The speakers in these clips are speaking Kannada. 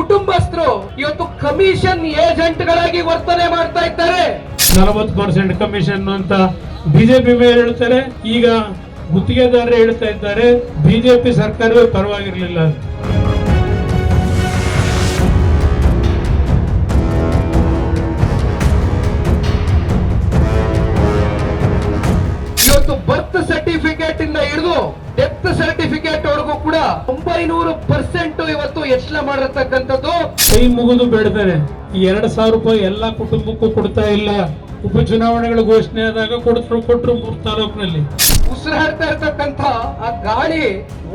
ಕುಟುಂಬಸ್ಥರು ಇವತ್ತು ಕಮಿಷನ್ ಏಜೆಂಟ್ಗಳಾಗಿ ವರ್ತನೆ ಮಾಡ್ತಾ ಇದ್ದಾರೆ. ನಲವತ್ತು ಪರ್ಸೆಂಟ್ ಕಮಿಷನ್ ಅಂತ ಬಿಜೆಪಿ ಮೇಲೆ ಹೇಳ್ತಾರೆ ಈಗ ಗುತ್ತಿಗೆದಾರರು ಹೇಳ್ತಾ ಇದ್ದಾರೆ. ಬಿಜೆಪಿ ಸರ್ಕಾರವೇ ಪರವಾಗಿರ್ಲಿಲ್ಲ ಹೆಚ್ಚಳ ಮಾಡಿರ್ತಕ್ಕಂಥದ್ದು? ಕೈ ಮುಗಿದು ಬೇಡ್ತಾರೆ ಈ ಎರಡ್ ಸಾವಿರ ರೂಪಾಯಿ ಎಲ್ಲಾ ಕುಟುಂಬಕ್ಕೂ ಕೊಡ್ತಾ ಇಲ್ಲ. ಉಪಚುನಾವಣೆಗಳು ಘೋಷಣೆ ಆದಾಗ ಕೊಡ್ತರು ಕೊಟ್ಟರು ಮೂರು ತಾಲೂಕಿನಲ್ಲಿ. ಉಸಿರಾಡ್ತಾ ಇರ್ತಕ್ಕಂಥ ಆ ಗಾಳಿ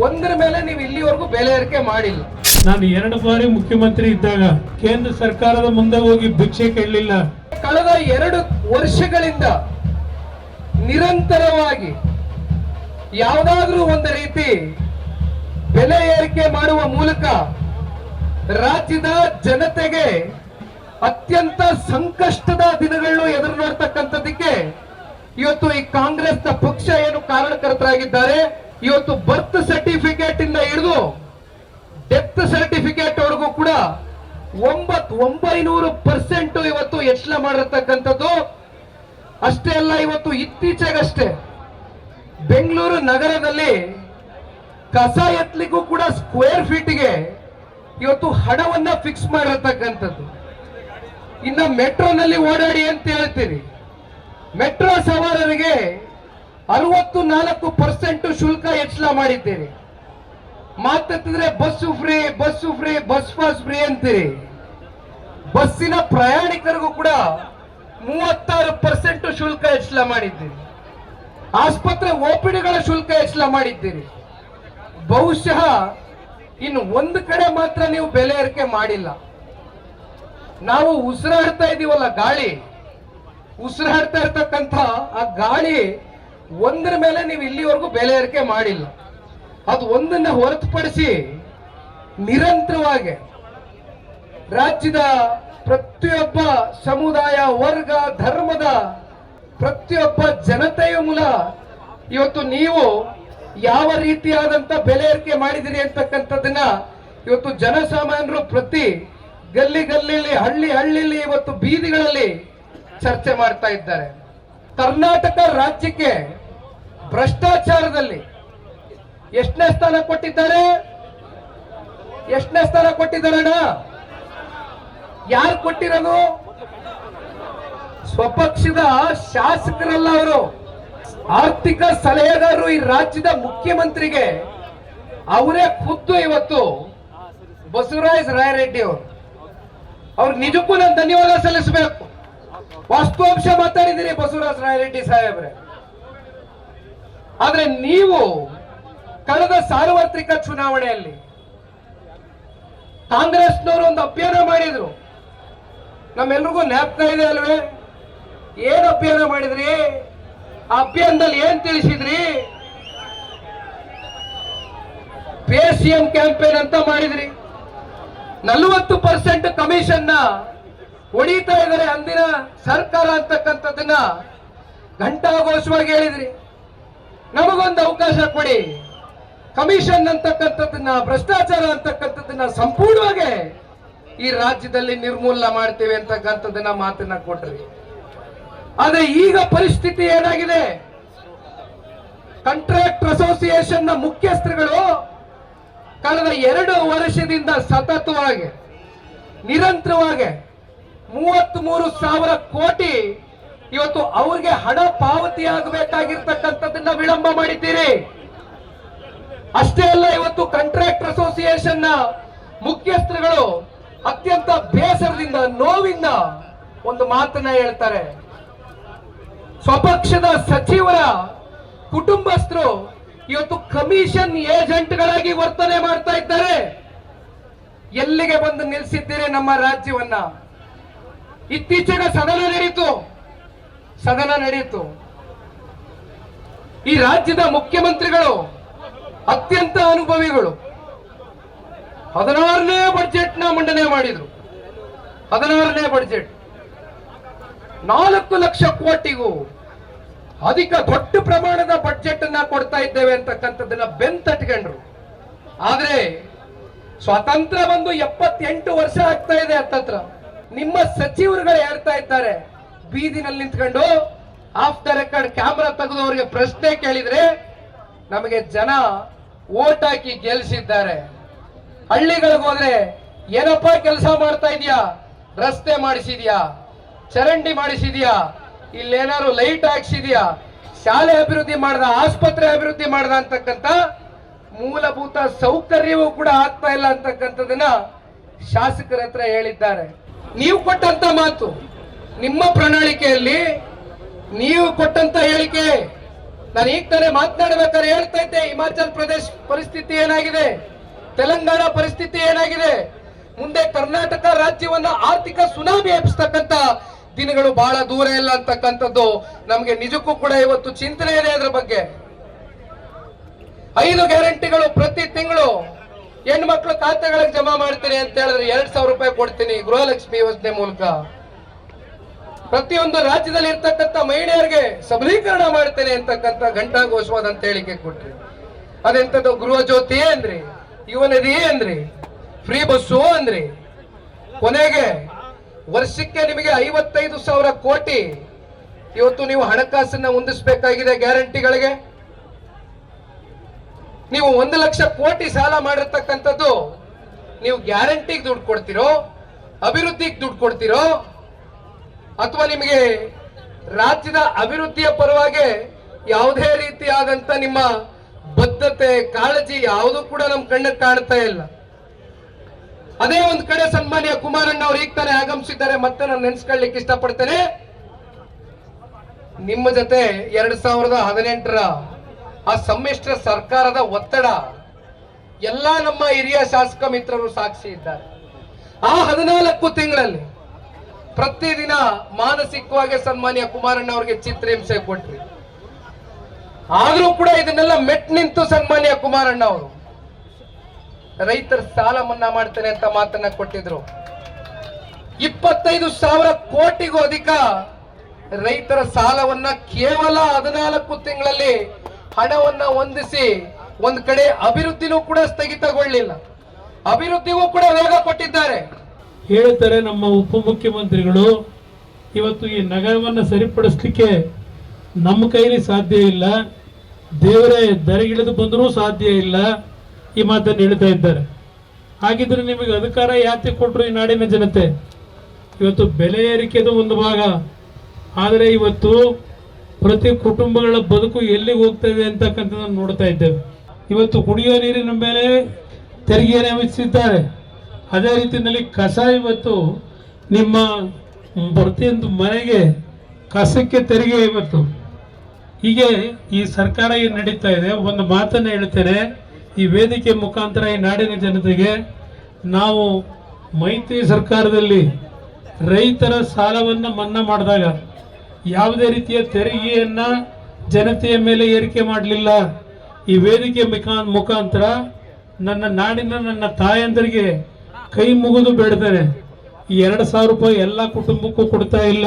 ಒಂದರ ಮೇಲೆ ನೀವು ಇಲ್ಲಿವರೆಗೂ ಬೆಲೆ ಏರಿಕೆ ಮಾಡಿಲ್ಲ. ನಾನು ಎರಡು ಬಾರಿ ಮುಖ್ಯಮಂತ್ರಿ ಇದ್ದಾಗ ಕೇಂದ್ರ ಸರ್ಕಾರದ ಮುಂದೆ ಹೋಗಿ ಭಿಕ್ಷೆ ಕೇಳಲಿಲ್ಲ. ಕಳೆದ ಎರಡು ವರ್ಷಗಳಿಂದ ನಿರಂತರವಾಗಿ ಯಾವುದಾದ್ರೂ ಒಂದು ರೀತಿ ಬೆಲೆ ಏರಿಕೆ ಮಾಡುವ ಮೂಲಕ ರಾಜ್ಯದ ಜನತೆಗೆ ಅತ್ಯಂತ ಸಂಕಷ್ಟದ ದಿನಗಳನ್ನು ಎದುರು ನೋಡ್ತಕ್ಕಂಥದ್ದಕ್ಕೆ ಇವತ್ತು ಈ ಕಾಂಗ್ರೆಸ್ನ ಪಕ್ಷ ಏನು ಕಾರಣಕರ್ತರಾಗಿದ್ದಾರೆ. ಇವತ್ತು ಬರ್ತ್ ಸರ್ಟಿಫಿಕೇಟ್ ಇಂದ ಹಿಡಿದು ಡೆತ್ ಸರ್ಟಿಫಿಕೇಟ್ ವರೆಗೂ ಕೂಡ ಒಂಬತ್ ಒಂಬೈನೂರು ಪರ್ಸೆಂಟ್ ಇವತ್ತು ಹೆಚ್ಚಳ ಮಾಡಿರ್ತಕ್ಕಂಥದ್ದು. ಅಷ್ಟೇ ಅಲ್ಲ, ಇವತ್ತು ಇತ್ತೀಚೆಗಷ್ಟೇ ಬೆಂಗಳೂರು ನಗರದಲ್ಲಿ ಕಸ ಎತ್ತಲಿಕ್ಕೂ ಕೂಡ ಸ್ಕ್ವೇರ್ ಫೀಟ್ಗೆ ಇವತ್ತು ಹಣವನ್ನ ಫಿಕ್ಸ್ ಮಾಡಿರ್ತಕ್ಕಂಥದ್ದು. ಇನ್ನ ಮೆಟ್ರೋನಲ್ಲಿ ಓಡಾಡಿ ಅಂತ ಹೇಳ್ತೀರಿ ಮೆಟ್ರೋ ಸವಾರರಿಗೆ ಅರವತ್ತು ನಾಲ್ಕು ಪರ್ಸೆಂಟ್ ಶುಲ್ಕ ಹೆಚ್ಚಳ ಮಾಡಿದ್ದೀರಿ. ಮಾತಾಡ್ತಿದ್ರೆ bus free bus free bus pass free ಅಂತೀರಿ. ಬಸ್ಸಿನ ಪ್ರಯಾಣಿಕರಿಗೂ ಕೂಡ ಮೂವತ್ತಾರು ಪರ್ಸೆಂಟ್ ಶುಲ್ಕ ಹೆಚ್ಚಳ ಮಾಡಿದ್ದೀರಿ. ಆಸ್ಪತ್ರೆ ಓಪಿಡಿಗಳ ಶುಲ್ಕ ಹೆಚ್ಚಳ ಮಾಡಿದ್ದೀರಿ. ಬಹುಶಃ ಇನ್ನು ಒಂದು ಕಡೆ ಮಾತ್ರ ನೀವು ಬೆಲೆ ಏರಿಕೆ ಮಾಡಿಲ್ಲ. ನಾವು ಉಸಿರಾಡ್ತಾ ಇದೀವಲ್ಲ ಗಾಳಿ. ಉಸಿರಾಡ್ತಾ ಇರ್ತಕ್ಕಂಥ ಆ ಗಾಳಿ ಒಂದರ ಮೇಲೆ ನೀವು ಇಲ್ಲಿವರೆಗೂ ಬೆಲೆ ಏರಿಕೆ ಮಾಡಿಲ್ಲ. ಅದು ಒಂದನ್ನ ಹೊರತುಪಡಿಸಿ ನಿರಂತರವಾಗಿ ರಾಜ್ಯದ ಪ್ರತಿಯೊಬ್ಬ ಸಮುದಾಯ, ವರ್ಗ, ಧರ್ಮದ ಪ್ರತಿಯೊಬ್ಬ ಜನತೆಯ ಮೂಲ ಇವತ್ತು ನೀವು ಯಾವ ರೀತಿಯಾದಂತ ಬೆಲೆ ಏರಿಕೆ ಮಾಡಿದಿರಿ ಅಂತಕ್ಕಂಥದ್ದನ್ನ ಇವತ್ತು ಜನಸಾಮಾನ್ಯರು ಪ್ರತಿ ಗಲ್ಲಿ ಗಲ್ಲಿಲಿ ಹಳ್ಳಿ ಹಳ್ಳಿಲಿ ಇವತ್ತು ಬೀದಿಗಳಲ್ಲಿ ಚರ್ಚೆ ಮಾಡ್ತಾ ಇದ್ದಾರೆ. ಕರ್ನಾಟಕ ರಾಜ್ಯಕ್ಕೆ ಭ್ರಷ್ಟಾಚಾರದಲ್ಲಿ ಎಷ್ಟನೇ ಸ್ಥಾನ ಕೊಟ್ಟಿದ್ದಾರೆ? ಎಷ್ಟನೇ ಸ್ಥಾನ ಕೊಟ್ಟಿದ್ದಾರಣ್ಣ ಯಾರು ಕೊಟ್ಟಿರೋದು? ಸ್ವಪಕ್ಷದ ಶಾಸಕರಲ್ಲ ಅವರು. ಆರ್ಥಿಕ ಸಲಹೆಗಾರರು ಈ ರಾಜ್ಯದ ಮುಖ್ಯಮಂತ್ರಿಗೆ ಅವರೇ ಖುದ್ದು ಇವತ್ತು ಬಸವರಾಜ ರಾಯರೆಡ್ಡಿ ಅವರು. ಅವ್ರ ನಿಜಕ್ಕೂ ನಾನು ಧನ್ಯವಾದ ಸಲ್ಲಿಸಬೇಕು. ವಾಸ್ತವಾಂಶ ಮಾತಾಡಿದ್ದೀರಿ ಬಸವರಾಜ ರಾಯರೆಡ್ಡಿ ಸಾಹೇಬ್ರೆ. ಆದ್ರೆ ನೀವು ಕಳೆದ ಸಾರ್ವತ್ರಿಕ ಚುನಾವಣೆಯಲ್ಲಿ ಕಾಂಗ್ರೆಸ್ನವರು ಒಂದು ಅಭಿಯಾನ ಮಾಡಿದ್ರು. ನಮ್ಮೆಲ್ರಿಗೂ ಜ್ಞಾಪಕ ಇದೆ ಅಲ್ವೇ? ಏನ್ ಅಭಿಯಾನ ಮಾಡಿದ್ರಿ? ಅಭಿಯಾನದಲ್ಲಿ ಏನ್ ತಿಳಿಸಿದ್ರಿ? ಪೇಸಿಎಂ ಕ್ಯಾಂಪೇನ್ ಅಂತ ಮಾಡಿದ್ರಿ. ನಲವತ್ತು ಪರ್ಸೆಂಟ್ ಕಮಿಷನ್ ಹೊಡಿತಾ ಇದ್ದಾರೆ ಅಂದಿನ ಸರ್ಕಾರ ಅಂತಕ್ಕಂಥದ್ದನ್ನ ಘಂಟಾಘೋಷವಾಗಿ ಹೇಳಿದ್ರಿ. ನಮಗೊಂದು ಅವಕಾಶ ಕೊಡಿ. ಕಮಿಷನ್ ಅಂತಕ್ಕಂಥದ್ದನ್ನ, ಭ್ರಷ್ಟಾಚಾರ ಅಂತಕ್ಕಂಥದ್ದನ್ನ ಸಂಪೂರ್ಣವಾಗಿ ಈ ರಾಜ್ಯದಲ್ಲಿ ನಿರ್ಮೂಲನ ಮಾಡ್ತೇವೆ ಅಂತಕ್ಕಂಥದ್ದನ್ನ ಮಾತನ್ನ ಕೊಟ್ರಿ. ಆದ್ರೆ ಈಗ ಪರಿಸ್ಥಿತಿ ಏನಾಗಿದೆ? ಕಾಂಟ್ರಾಕ್ಟರ್ ಅಸೋಸಿಯೇಷನ್ನ ಮುಖ್ಯಸ್ಥರುಗಳು ಕಳೆದ ಎರಡು ವರ್ಷದಿಂದ ಸತತವಾಗಿ, ನಿರಂತರವಾಗಿ ಮೂವತ್ತ್ ಮೂರು ಸಾವಿರ ಕೋಟಿ ಇವತ್ತು ಅವ್ರಿಗೆ ಹಣ ಪಾವತಿ ಆಗಬೇಕಾಗಿರ್ತಕ್ಕಂಥದ್ದನ್ನ ವಿಳಂಬ ಮಾಡಿದ್ದೀರಿ. ಅಷ್ಟೇ ಅಲ್ಲ, ಇವತ್ತು ಕಾಂಟ್ರಾಕ್ಟರ್ ಅಸೋಸಿಯೇಷನ್ನ ಮುಖ್ಯಸ್ಥರುಗಳು ಅತ್ಯಂತ ಬೇಸರದಿಂದ, ನೋವಿಂದ ಒಂದು ಮಾತನ್ನ ಹೇಳ್ತಾರೆ. ಸ್ವಪಕ್ಷದ ಸಚಿವರ ಕುಟುಂಬಸ್ಥರು ಇವತ್ತು ಕಮಿಷನ್ ಏಜೆಂಟ್ಗಳಾಗಿ ವರ್ತನೆ ಮಾಡ್ತಾ ಇದ್ದಾರೆ. ಎಲ್ಲಿಗೆ ಬಂದು ನಿಲ್ಲಿಸಿದ್ದೀರಿ ನಮ್ಮ ರಾಜ್ಯವನ್ನ? ಇತ್ತೀಚೆಗೆ ಸದನ ನಡೆಯಿತು ಸದನ ನಡೆಯಿತು ಈ ರಾಜ್ಯದ ಮುಖ್ಯಮಂತ್ರಿಗಳು ಅತ್ಯಂತ ಅನುಭವಿಗಳು. ಹದಿನಾರನೇ ಬಜೆಟ್ನ ಮಂಡನೆ ಮಾಡಿದ್ರು. ಹದಿನಾರನೇ ಬಜೆಟ್. ನಾಲ್ಕು ಲಕ್ಷ ಕೋಟಿಗೂ ಅಧಿಕ ದೊಡ್ಡ ಪ್ರಮಾಣದ ಬಡ್ಜೆಟ್ ಅನ್ನ ಕೊಡ್ತಾ ಇದ್ದೇವೆ ಅಂತಕ್ಕಂಥದ್ದನ್ನ ಬೆಂತಟ್ಕೊಂಡ್ರು. ಆದ್ರೆ ಸ್ವಾತಂತ್ರ್ಯ ಬಂದು ಎಪ್ಪತ್ತೆಂಟು ವರ್ಷ ಆಗ್ತಾ ಇದೆ ಹತ್ತತ್ರ ನಿಮ್ಮ ಸಚಿವರುಗಳು ಹೇಳ್ತಾ ಇದ್ದಾರೆ, ಬೀದಿನಲ್ಲಿ ನಿಂತ್ಕೊಂಡು ಆಫ್ ದ ರೆಕಾರ್ಡ್ ಕ್ಯಾಮ್ರಾ ತೆಗೆದು ಅವರಿಗೆ ಪ್ರಶ್ನೆ ಕೇಳಿದ್ರೆ ನಮಗೆ ಜನ ಓಟ್ ಹಾಕಿ ಗೆಲ್ಸಿದ್ದಾರೆ. ಹಳ್ಳಿಗಳಿಗೆ ಹೋದ್ರೆ, ಏನಪ್ಪ ಕೆಲಸ ಮಾಡ್ತಾ ಇದೀಯಾ? ರಸ್ತೆ ಮಾಡಿಸಿದ್ಯಾ? ಚರಂಡಿ ಮಾಡಿಸಿದ್ಯಾ? ಇಲ್ಲೇನಾದ್ರು ಲೈಟ್ ಹಾಕ್ಸಿದ್ಯಾ? ಶಾಲೆ ಅಭಿವೃದ್ಧಿ ಮಾಡ್ದ, ಆಸ್ಪತ್ರೆ ಅಭಿವೃದ್ಧಿ ಮಾಡ್ದ ಅಂತಕ್ಕಂಥ ಮೂಲಭೂತ ಸೌಕರ್ಯವೂ ಕೂಡ ಆಗ್ತಾ ಇಲ್ಲ ಅಂತಕ್ಕಂಥದನ್ನ ಶಾಸಕರ ಹತ್ರ ಹೇಳಿದ್ದಾರೆ. ನೀವು ಕೊಟ್ಟಂತ ಮಾತು, ನಿಮ್ಮ ಪ್ರಣಾಳಿಕೆಯಲ್ಲಿ ನೀವು ಕೊಟ್ಟಂತ ಹೇಳಿಕೆ. ನಾನು ಈಗ ತಾನೇ ಮಾತನಾಡಬೇಕಾದ್ರೆ ಹೇಳ್ತಾ ಇದ್ದೆ, ಹಿಮಾಚಲ್ ಪ್ರದೇಶ್ ಪರಿಸ್ಥಿತಿ ಏನಾಗಿದೆ? ತೆಲಂಗಾಣ ಪರಿಸ್ಥಿತಿ ಏನಾಗಿದೆ? ಮುಂದೆ ಕರ್ನಾಟಕ ರಾಜ್ಯವನ್ನ ಆರ್ಥಿಕ ಸುನಾಮಿ ಎಬ್ಸ್ತಕ್ಕಂತ ದಿನಗಳು ಬಹಳ ದೂರ ಇಲ್ಲ ಅಂತಕ್ಕಂಥದ್ದು ನಮಗೆ ನಿಜಕ್ಕೂ ಕೂಡ ಇವತ್ತು ಚಿಂತನೆ ಇದೆ ಅದರ ಬಗ್ಗೆ. ಐದು ಗ್ಯಾರಂಟಿಗಳು ಪ್ರತಿ ತಿಂಗಳು ಹೆಣ್ಮಕ್ಳು ಖಾತೆಗಳಿಗೆ ಜಮಾ ಮಾಡ್ತೀನಿ ಅಂತ ಹೇಳಿದ್ರೆ ಎರಡ್ ಸಾವಿರ ರೂಪಾಯಿ ಕೊಡ್ತೀನಿ ಗೃಹಲಕ್ಷ್ಮಿ ಯೋಜನೆ ಮೂಲಕ. ಪ್ರತಿಯೊಂದು ರಾಜ್ಯದಲ್ಲಿ ಇರ್ತಕ್ಕಂಥ ಮಹಿಳೆಯರಿಗೆ ಸಬಲೀಕರಣ ಮಾಡ್ತೇನೆ ಅಂತಕ್ಕಂಥ ಅಂತ ಹೇಳಿಕೆ ಕೊಟ್ರಿ. ಅದೆಂಥದ್ದು ಗೃಹ ಜ್ಯೋತಿ ಅಂದ್ರಿ ಯುವನಿಧಿ ಅಂದ್ರಿ ಫ್ರೀ ಬಸ್ಸು ಅಂದ್ರಿ ಕೊನೆಗೆ ವರ್ಷಕ್ಕೆ ನಿಮಗೆ ಐವತ್ತೈದು ಸಾವಿರ ಕೋಟಿ. ಇವತ್ತು ನೀವು ಹಣಕಾಸನ್ನ ಹೊಂದಿಸಬೇಕಾಗಿದೆ ಗ್ಯಾರಂಟಿಗಳಿಗೆ. ನೀವು ಒಂದು ಲಕ್ಷ ಕೋಟಿ ಸಾಲ ಮಾಡಿರ್ತಕ್ಕಂಥದ್ದು, ನೀವು ಗ್ಯಾರಂಟಿಗೆ ದುಡ್ಡು ಕೊಡ್ತಿರೋ, ಅಭಿವೃದ್ಧಿಗೆ ದುಡ್ಡು ಕೊಡ್ತಿರೋ, ಅಥವಾ ನಿಮಗೆ ರಾಜ್ಯದ ಅಭಿವೃದ್ಧಿಯ ಪರವಾಗಿ ಯಾವುದೇ ರೀತಿಯಾದಂತ ನಿಮ್ಮ ಬದ್ಧತೆ, ಕಾಳಜಿ ಯಾವುದು ಕೂಡ ನಮ್ಮ ಕಣ್ಣಿಗೆ ಕಾಣ್ತಾ ಇಲ್ಲ. ಅದೇ ಒಂದ್ ಕಡೆ ಸನ್ಮಾನ್ಯ ಕುಮಾರಣ್ಣ ಅವ್ರು ಈಗ ತಾನೇ ಆಗಮಿಸಿದ್ದಾರೆ, ಮತ್ತೆ ನಾನು ನೆನ್ಸ್ಕೊಳ್ಳಿಕ್ಕೆ ಇಷ್ಟಪಡ್ತೇನೆ. ನಿಮ್ಮ ಜೊತೆ ಎರಡ್ ಸಾವಿರದ ಹದಿನೆಂಟರ ಆ ಸಮ್ಮಿಶ್ರ ಸರ್ಕಾರದ ಒತ್ತಡ ಎಲ್ಲಾ ನಮ್ಮ ಹಿರಿಯ ಶಾಸಕ ಮಿತ್ರರು ಸಾಕ್ಷಿ ಇದ್ದಾರೆ. ಆ ಹದಿನಾಲ್ಕು ತಿಂಗಳಲ್ಲಿ ಪ್ರತಿದಿನ ಮಾನಸಿಕವಾಗಿ ಸನ್ಮಾನ್ಯ ಕುಮಾರಣ್ಣ ಅವರಿಗೆ ಚಿತ್ರಹಿಂಸೆ ಕೊಟ್ರಿ. ಆದ್ರೂ ಕೂಡ ಇದನ್ನೆಲ್ಲ ಮೆಟ್ ನಿಂತು ಸನ್ಮಾನ್ಯ ಕುಮಾರಣ್ಣ ಅವರು ರೈತರ ಸಾಲ ಮನ್ನಾ ಮಾಡ್ತೇನೆ ಅಂತ ಮಾತನ್ನ ಕೊಟ್ಟಿದ್ರು. ಇಪ್ಪತ್ತೈದು ಸಾವಿರ ಕೋಟಿಗೂ ಅಧಿಕ ರೈತರ ಸಾಲವನ್ನ ಕೇವಲ ಹದಿನಾಲ್ಕು ತಿಂಗಳಲ್ಲಿ ಹಣವನ್ನ ಹೊಂದಿಸಿ ಒಂದ್ ಕಡೆ ಅಭಿವೃದ್ಧಿನೂ ಕೂಡ ಸ್ಥಗಿತಗೊಳ್ಳಿಲ್ಲ. ಅಭಿವೃದ್ಧಿಗೂ ಕೂಡ ವೇಗ ಕೊಟ್ಟಿದ್ದಾರೆ. ಹೇಳ್ತಾರೆ ನಮ್ಮ ಉಪಮುಖ್ಯಮಂತ್ರಿಗಳು, ಇವತ್ತು ಈ ನಗರವನ್ನು ಸರಿಪಡಿಸ್ಲಿಕ್ಕೆ ನಮ್ಮ ಕೈಲಿ ಸಾಧ್ಯ ಇಲ್ಲ. ದೇವರೇ ದರೆಗಿಳಿದು ಬಂದರೂ ಸಾಧ್ಯ ಇಲ್ಲ. ಈ ಮಾತನ್ನು ಹೇಳ್ತಾ ಇದ್ದಾರೆ. ಹಾಗಿದ್ರೆ ನಿಮಗೆ ಅಧಿಕಾರ ಯಾತಿ ಕೊಟ್ಟರು ಈ ನಾಡಿನ ಜನತೆ? ಇವತ್ತು ಬೆಲೆ ಏರಿಕೆದು ಒಂದು ಭಾಗ. ಆದರೆ ಇವತ್ತು ಪ್ರತಿ ಕುಟುಂಬಗಳ ಬದುಕು ಎಲ್ಲಿಗೆ ಹೋಗ್ತಾ ಇದೆ ಅಂತಕ್ಕಂಥದ್ದನ್ನು ನೋಡ್ತಾ ಇದ್ದೇವೆ. ಇವತ್ತು ಕುಡಿಯೋ ನೀರಿನ ಮೇಲೆ ತೆರಿಗೆ ವಿಧಿಸಿದ್ದಾರೆ ಅದೇ ರೀತಿಯಲ್ಲಿ ಕಸ ಇವತ್ತು ನಿಮ್ಮ ಪ್ರತಿಯೊಂದು ಮನೆಗೆ ಕಸಕ್ಕೆ ತೆರಿಗೆ ಇವತ್ತು. ಹೀಗೆ ಈ ಸರ್ಕಾರ ಏನು ನಡೀತಾ ಇದೆ? ಒಂದು ಮಾತನ್ನು ಹೇಳ್ತೇನೆ. ಈ ವೇದಿಕೆ ಮುಖಾಂತರ ಈ ನಾಡಿನ ಜನತೆಗೆ ನಾವು ಮೈತ್ರಿ ಸರ್ಕಾರದಲ್ಲಿ ರೈತರ ಸಾಲವನ್ನು ಮನ್ನಾ ಮಾಡಿದಾಗ ಯಾವುದೇ ರೀತಿಯ ತೆರಿಗೆಯನ್ನ ಜನತೆಯ ಮೇಲೆ ಏರಿಕೆ ಮಾಡಲಿಲ್ಲ. ಈ ವೇದಿಕೆ ಮುಖಾ- ಮುಖಾಂತರ ನನ್ನ ನಾಡಿನ ನನ್ನ ತಾಯಂದರಿಗೆ ಕೈ ಮುಗಿದು ಬೇಡ್ತೇನೆ. ಈ ಎರಡು ಸಾವಿರ ರೂಪಾಯಿ ಎಲ್ಲ ಕುಟುಂಬಕ್ಕೂ ಕೊಡ್ತಾ ಇಲ್ಲ.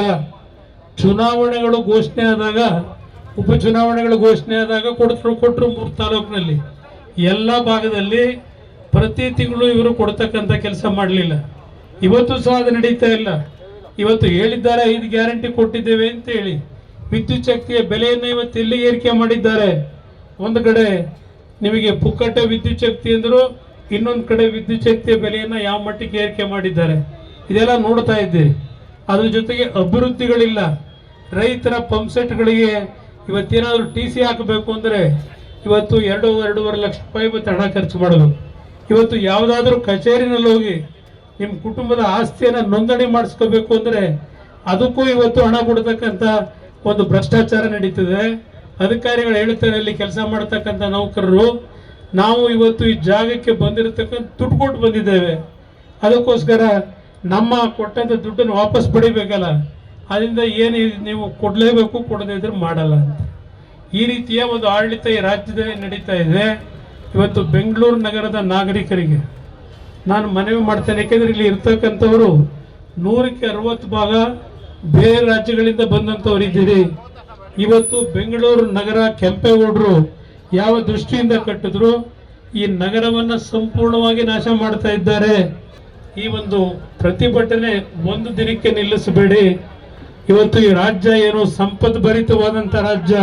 ಚುನಾವಣೆಗಳು ಘೋಷಣೆ ಆದಾಗ, ಉಪಚುನಾವಣೆಗಳು ಘೋಷಣೆ ಆದಾಗ ಕೊಡ್ತರು ಕೊಟ್ಟರು ಮೂರು ತಾಲೂಕಿನಲ್ಲಿ. ಎಲ್ಲ ಭಾಗದಲ್ಲಿ ಪ್ರತಿ ತಿಂಗಳು ಇವರು ಕೊಡ್ತಕ್ಕಂಥ ಕೆಲಸ ಮಾಡಲಿಲ್ಲ. ಇವತ್ತು ಸಹ ಅದು ನಡೀತಾ ಇಲ್ಲ. ಇವತ್ತು ಹೇಳಿದ್ದಾರೆ, ಐದು ಗ್ಯಾರಂಟಿ ಕೊಟ್ಟಿದ್ದೇವೆ ಅಂತ ಹೇಳಿ. ವಿದ್ಯುತ್ ಶಕ್ತಿಯ ಬೆಲೆಯನ್ನು ಇವತ್ತು ಎಲ್ಲಿ ಏರಿಕೆ ಮಾಡಿದ್ದಾರೆ? ಒಂದು ಕಡೆ ನಿಮಗೆ ಪುಕ್ಕಟ್ಟೆ ವಿದ್ಯುತ್ ಶಕ್ತಿ ಅಂದರೂ, ಇನ್ನೊಂದು ಕಡೆ ವಿದ್ಯುತ್ ಶಕ್ತಿಯ ಬೆಲೆಯನ್ನು ಯಾವ ಮಟ್ಟಿಗೆ ಏರಿಕೆ ಮಾಡಿದ್ದಾರೆ? ಇದೆಲ್ಲ ನೋಡ್ತಾ ಇದ್ದೀರಿ. ಅದ್ರ ಜೊತೆಗೆ ಅಭಿವೃದ್ಧಿಗಳಿಲ್ಲ. ರೈತರ ಪಂಪ್ ಸೆಟ್ಗಳಿಗೆ ಇವತ್ತೇನಾದರೂ ಟಿ ಸಿ ಹಾಕಬೇಕು ಅಂದರೆ ಇವತ್ತು ಎರಡು, ಎರಡೂವರೆ ಲಕ್ಷ ರೂಪಾಯಿ ಇವತ್ತು ಹಣ ಖರ್ಚು ಮಾಡಬೇಕು ಇವತ್ತು ಯಾವುದಾದ್ರೂ ಕಚೇರಿನಲ್ಲಿ ಹೋಗಿ ನಿಮ್ಮ ಕುಟುಂಬದ ಆಸ್ತಿಯನ್ನು ನೋಂದಣಿ ಮಾಡಿಸ್ಕೋಬೇಕು ಅಂದರೆ ಅದಕ್ಕೂ ಇವತ್ತು ಹಣ ಕೊಡ್ತಕ್ಕಂಥ ಒಂದು ಭ್ರಷ್ಟಾಚಾರ ನಡೀತದೆ. ಅಧಿಕಾರಿಗಳು ಹೇಳ್ತಾರೆ ಅಲ್ಲಿ ಕೆಲಸ ಮಾಡ್ತಕ್ಕಂಥ ನೌಕರರು, ನಾವು ಇವತ್ತು ಈ ಜಾಗಕ್ಕೆ ಬಂದಿರತಕ್ಕಂಥ ದುಡ್ಡು ಕೊಟ್ಟು ಬಂದಿದ್ದೇವೆ. ಅದಕ್ಕೋಸ್ಕರ ನಮ್ಮ ಕೊಟ್ಟಂಥ ದುಡ್ಡನ್ನು ವಾಪಸ್ ಪಡಿಬೇಕಲ್ಲ. ಅದರಿಂದ ಏನು ನೀವು ಕೊಡಲೇಬೇಕು, ಕೊಡದೇ ಇದ್ರೆ ಮಾಡಲ್ಲ ಅಂತ. ಈ ರೀತಿಯ ಒಂದು ಆಡಳಿತ ಈ ರಾಜ್ಯದಲ್ಲಿ ನಡೀತಾ ಇದೆ. ಇವತ್ತು ಬೆಂಗಳೂರು ನಗರದ ನಾಗರಿಕರಿಗೆ ನಾನು ಮನವಿ ಮಾಡ್ತೇನೆ. ಯಾಕೆಂದ್ರೆ ಇಲ್ಲಿ ಇರ್ತಕ್ಕಂಥವರು ನೂರಕ್ಕೆ ಅರವತ್ತು ಭಾಗ ಬೇರೆ ರಾಜ್ಯಗಳಿಂದ ಬಂದಂಥವ್ರು ಇದ್ದೀರಿ. ಇವತ್ತು ಬೆಂಗಳೂರು ನಗರ ಕೆಂಪೇಗೌಡರು ಯಾವ ದೃಷ್ಟಿಯಿಂದ ಕಟ್ಟಿದ್ರು, ಈ ನಗರವನ್ನ ಸಂಪೂರ್ಣವಾಗಿ ನಾಶ ಮಾಡ್ತಾ ಇದ್ದಾರೆ. ಈ ಒಂದು ಪ್ರತಿಭಟನೆ ಒಂದು ದಿನಕ್ಕೆ ನಿಲ್ಲಿಸಬೇಡಿ. ಇವತ್ತು ಈ ರಾಜ್ಯ ಏನು ಸಂಪತ್ ಭರಿತವಾದಂತ ರಾಜ್ಯ.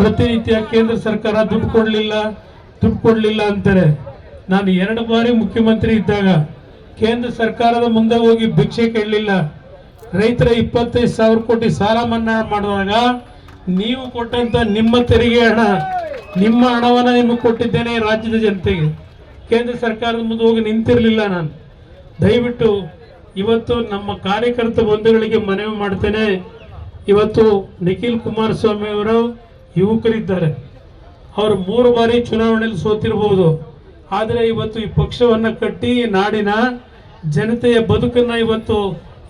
ಪ್ರತಿನಿತ್ಯ ಕೇಂದ್ರ ಸರ್ಕಾರ ದುಡ್ಡು ಕೊಡ್ಲಿಲ್ಲ ದುಡ್ಡು ಕೊಡ್ಲಿಲ್ಲ ಅಂತಾರೆ. ನಾನು ಎರಡು ಬಾರಿ ಮುಖ್ಯಮಂತ್ರಿ ಇದ್ದಾಗ ಕೇಂದ್ರ ಸರ್ಕಾರದ ಮುಂದೆ ಹೋಗಿ ಭಿಕ್ಷೆ ಕೇಳಲಿಲ್ಲ. ರೈತರ ಇಪ್ಪತ್ತೈದು ಸಾವಿರ ಕೋಟಿ ಸಾಲ ಮನ್ನಾ ಮಾಡುವಾಗ ನೀವು ಕೊಟ್ಟಂತ ನಿಮ್ಮ ತೆರಿಗೆ ಹಣ, ನಿಮ್ಮ ಹಣವನ್ನ ನಿಮಗೆ ಕೊಟ್ಟಿದ್ದೇನೆ ರಾಜ್ಯದ ಜನತೆಗೆ. ಕೇಂದ್ರ ಸರ್ಕಾರದ ಮುಂದೆ ಹೋಗಿ ನಿಂತಿರಲಿಲ್ಲ ನಾನು. ದಯವಿಟ್ಟು ಇವತ್ತು ನಮ್ಮ ಕಾರ್ಯಕರ್ತ ಬಂಧುಗಳಿಗೆ ಮನವಿ ಮಾಡ್ತೇನೆ. ಇವತ್ತು ನಿಖಿಲ್ ಕುಮಾರಸ್ವಾಮಿ ಅವರು ಯುವಕರಿದ್ದಾರೆ. ಅವರು ಮೂರು ಬಾರಿ ಚುನಾವಣೆಯಲ್ಲಿ ಸೋತಿರಬಹುದು ಆದರೆ ಇವತ್ತು ಈ ಪಕ್ಷವನ್ನ ಕಟ್ಟಿ ನಾಡಿನ ಜನತೆಯ ಬದುಕನ್ನ ಇವತ್ತು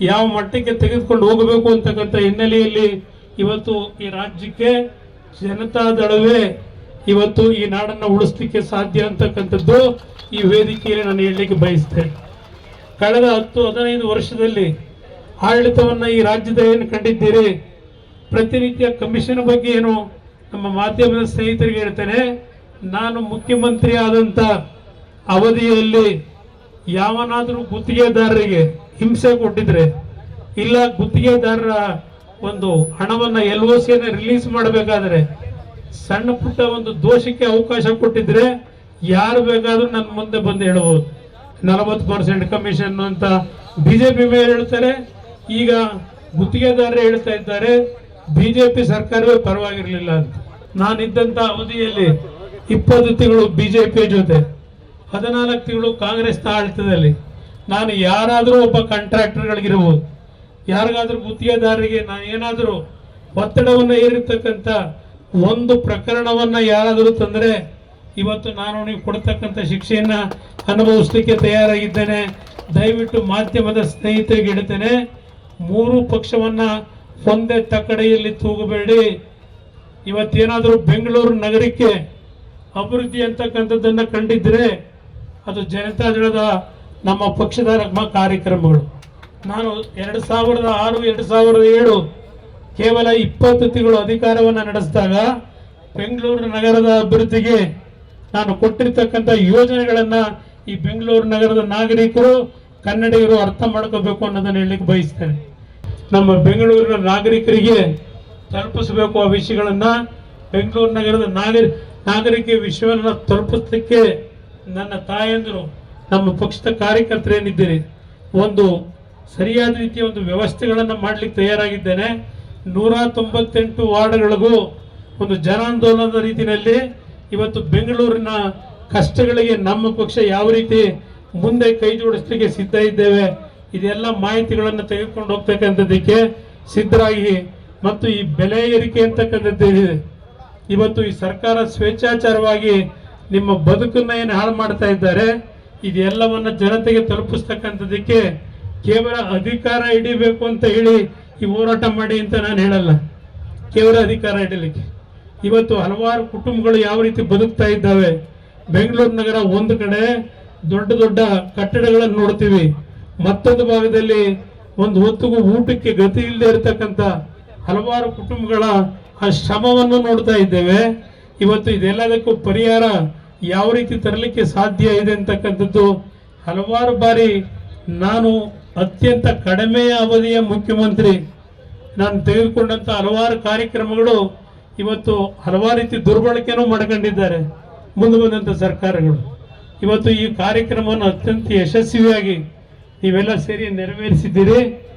ಯಾವ ಮಟ್ಟಕ್ಕೆ ತೆಗೆದುಕೊಂಡು ಹೋಗಬೇಕು ಅಂತಕ್ಕಂಥ ಹಿನ್ನೆಲೆಯಲ್ಲಿ ಇವತ್ತು ಈ ರಾಜ್ಯಕ್ಕೆ ಜನತಾದಳವೇ ಇವತ್ತು ಈ ನಾಡನ್ನ ಉಳಿಸ್ಲಿಕ್ಕೆ ಸಾಧ್ಯ ಅಂತಕ್ಕಂಥದ್ದು ಈ ವೇದಿಕೆಯಲ್ಲಿ ನಾನು ಹೇಳಲಿಕ್ಕೆ ಬಯಸ್ತೇನೆ. ಕಳೆದ ಹತ್ತು, ಹದಿನೈದು ವರ್ಷದಲ್ಲಿ ಆಡಳಿತವನ್ನು ಈ ರಾಜ್ಯದ ಏನು ಕಂಡಿದ್ದೀರಿ? ಪ್ರತಿನಿತ್ಯ ಕಮಿಷನ್ ಬಗ್ಗೆ ಏನು ನಮ್ಮ ಮಾಧ್ಯಮದ ಸ್ನೇಹಿತರಿಗೆ ಹೇಳ್ತೇನೆ, ನಾನು ಮುಖ್ಯಮಂತ್ರಿ ಆದಂತ ಅವಧಿಯಲ್ಲಿ ಯಾವನಾದರೂ ಗುತ್ತಿಗೆದಾರರಿಗೆ ಹಿಂಸೆ ಕೊಟ್ಟಿದ್ರೆ, ಇಲ್ಲ ಗುತ್ತಿಗೆದಾರರ ಒಂದು ಹಣವನ್ನ ಎಲ್ ಒ ಸಿಯನ್ನು ರಿಲೀಸ್ ಮಾಡಬೇಕಾದ್ರೆ ಸಣ್ಣ ಪುಟ್ಟ ಒಂದು ದೋಷಕ್ಕೆ ಅವಕಾಶ ಕೊಟ್ಟಿದ್ರೆ ಯಾರು ಬೇಕಾದರೂ ನನ್ನ ಮುಂದೆ ಬಂದು ಹೇಳಬಹುದು. ನಲವತ್ತು ಪರ್ಸೆಂಟ್ ಕಮಿಷನ್ ಅಂತ ಬಿಜೆಪಿ ಮೇಲೆ ಹೇಳ್ತಾರೆ. ಈಗ ಗುತ್ತಿಗೆದಾರರೇ ಹೇಳ್ತಾ ಇದ್ದಾರೆ ಬಿಜೆಪಿ ಸರ್ಕಾರವೇ ಪರವಾಗಿರಲಿಲ್ಲ ಅಂತ. ನಾನಿದ್ದಂತ ಅವಧಿಯಲ್ಲಿ ಇಪ್ಪತ್ತು ತಿಂಗಳು ಬಿಜೆಪಿ ಜೊತೆ, ಹದಿನಾಲ್ಕು ತಿಂಗಳು ಕಾಂಗ್ರೆಸ್ ಆಡಳಿತದಲ್ಲಿ. ನಾನು ಯಾರಾದರೂ ಒಬ್ಬ ಕಾಂಟ್ರಾಕ್ಟರ್ಗಳಿಗಿರ್ಬೋದು, ಯಾರಿಗಾದರೂ ಗುತ್ತಿಗೆದಾರರಿಗೆ ನಾನು ಏನಾದರೂ ಒತ್ತಡವನ್ನು ಏರಿರ್ತಕ್ಕಂಥ ಒಂದು ಪ್ರಕರಣವನ್ನ ಯಾರಾದರೂ ತಂದರೆ ಇವತ್ತು ನಾನು ನೀವು ಕೊಡ್ತಕ್ಕಂಥ ಶಿಕ್ಷೆಯನ್ನ ಅನುಭವಿಸ್ಲಿಕ್ಕೆ ತಯಾರಾಗಿದ್ದೇನೆ. ದಯವಿಟ್ಟು ಮಾಧ್ಯಮದ ಸ್ನೇಹಿತರಿಗೆ ಹೇಳ್ತೇನೆ, ಮೂರು ಪಕ್ಷವನ್ನ ಒಂದೇ ತಕ್ಕಡೆಯಲ್ಲಿ ತೂಗಬೇಡಿ. ಇವತ್ತೇನಾದರೂ ಬೆಂಗಳೂರು ನಗರಕ್ಕೆ ಅಭಿವೃದ್ಧಿ ಅಂತಕ್ಕಂಥದ್ದನ್ನು ಕಂಡಿದ್ರೆ ಅದು ಜನತಾದಳದ ನಮ್ಮ ಪಕ್ಷದ ನಮ್ಮ ಕಾರ್ಯಕ್ರಮಗಳು. ನಾನು ಎರಡು ಸಾವಿರದ ಆರು, ಎರಡು ಸಾವಿರದ ಏಳು ಕೇವಲ ಇಪ್ಪತ್ತು ತಿಂಗಳು ಅಧಿಕಾರವನ್ನು ನಡೆಸಿದಾಗ ಬೆಂಗಳೂರು ನಗರದ ಅಭಿವೃದ್ಧಿಗೆ ನಾನು ಕೊಟ್ಟಿರ್ತಕ್ಕಂಥ ಯೋಜನೆಗಳನ್ನ ಈ ಬೆಂಗಳೂರು ನಗರದ ನಾಗರಿಕರು, ಕನ್ನಡಿಗರು ಅರ್ಥ ಮಾಡ್ಕೋಬೇಕು ಅನ್ನೋದನ್ನು ಹೇಳಲಿಕ್ಕೆ ಬಯಸ್ತೇನೆ. ನಮ್ಮ ಬೆಂಗಳೂರಿನ ನಾಗರಿಕರಿಗೆ ತಲುಪಿಸಬೇಕು ಆ ವಿಷಯಗಳನ್ನು ಬೆಂಗಳೂರು ನಗರದ ನಾಗರಿ, ನಾಗರಿಕ ವಿಷಯವನ್ನು ತಲುಪಿಸಲಿಕ್ಕೆ ನನ್ನ ತಾಯಂದರು, ನಮ್ಮ ಪಕ್ಷದ ಕಾರ್ಯಕರ್ತರು ಏನಿದ್ದೀರಿ? ಒಂದು ಸರಿಯಾದ ರೀತಿಯ ಒಂದು ವ್ಯವಸ್ಥೆಗಳನ್ನು ಮಾಡಲಿಕ್ಕೆ ತಯಾರಾಗಿದ್ದೇನೆ. ನೂರ ತೊಂಬತ್ತೆಂಟು ವಾರ್ಡ್ಗಳಿಗೂ ಒಂದು ಜನಾಂದೋಲನದ ರೀತಿಯಲ್ಲಿ ಇವತ್ತು ಬೆಂಗಳೂರಿನ ಕಷ್ಟಗಳಿಗೆ ನಮ್ಮ ಪಕ್ಷ ಯಾವ ರೀತಿ ಮುಂದೆ ಕೈ ಜೋಡಿಸಲಿಕ್ಕೆ ಸಿದ್ಧ ಇದ್ದೇವೆ ಇದೆಲ್ಲ ಮಾಹಿತಿಗಳನ್ನು ತೆಗೆದುಕೊಂಡು ಹೋಗ್ತಕ್ಕಂಥದ್ದಕ್ಕೆ ಸಿದ್ಧರಾಗಿ ಮತ್ತು ಈ ಬೆಲೆ ಏರಿಕೆ ಅಂತಕ್ಕಂಥದ್ದು ಏನಿದೆ? ಇವತ್ತು ಈ ಸರ್ಕಾರ ಸ್ವೇಚ್ಛಾಚಾರವಾಗಿ ನಿಮ್ಮ ಬದುಕನ್ನ ಏನು ಹಾಳು ಮಾಡ್ತಾ ಇದ್ದಾರೆ, ಇದೆಲ್ಲವನ್ನ ಜನತೆಗೆ ತಲುಪಿಸ್ತಕ್ಕಂಥದ್ದಕ್ಕೆ ಕೇವಲ ಅಧಿಕಾರ ಹಿಡಿಬೇಕು ಅಂತ ಹೇಳಿ ಈ ಹೋರಾಟ ಮಾಡಿ ಅಂತ ನಾನು ಹೇಳಲ್ಲ. ಕೇವಲ ಅಧಿಕಾರ ಹಿಡಲಿಕ್ಕೆ. ಇವತ್ತು ಹಲವಾರು ಕುಟುಂಬಗಳು ಯಾವ ರೀತಿ ಬದುಕ್ತಾ ಇದ್ದಾವೆ? ಬೆಂಗಳೂರು ನಗರ ಒಂದು ಕಡೆ ದೊಡ್ಡ ದೊಡ್ಡ ಕಟ್ಟಡಗಳನ್ನು ನೋಡ್ತೀವಿ. ಮತ್ತೊಂದು ಭಾಗದಲ್ಲಿ ಒಂದು ಹೊತ್ತಿಗೂ ಊಟಕ್ಕೆ ಗತಿ ಇಲ್ಲದೆ ಇರತಕ್ಕಂಥ ಹಲವಾರು ಕುಟುಂಬಗಳ ಆ ಶ್ರಮವನ್ನು ನೋಡ್ತಾ ಇದ್ದೇವೆ. ಇವತ್ತು ಇದೆಲ್ಲದಕ್ಕೂ ಪರಿಹಾರ ಯಾವ ರೀತಿ ತರಲಿಕ್ಕೆ ಸಾಧ್ಯ ಇದೆ ಅಂತಕ್ಕಂಥದ್ದು ಹಲವಾರು ಬಾರಿ ನಾನು ಅತ್ಯಂತ ಕಡಿಮೆಯ ಅವಧಿಯ ಮುಖ್ಯಮಂತ್ರಿ. ನಾನು ತೆಗೆದುಕೊಂಡಂಥ ಹಲವಾರು ಕಾರ್ಯಕ್ರಮಗಳು ಇವತ್ತು ಹಲವಾರು ರೀತಿ ದುರ್ಬಳಕೆನೂ ಮಾಡ್ಕೊಂಡಿದ್ದಾರೆ ಮುಂದೆ ಬಂದಂತ ಸರ್ಕಾರಗಳು. ಇವತ್ತು ಈ ಕಾರ್ಯಕ್ರಮವನ್ನು ಅತ್ಯಂತ ಯಶಸ್ವಿಯಾಗಿ ನೀವೆಲ್ಲ ಸೇರಿ ನೆರವೇರಿಸಿದ್ದೀರಿ.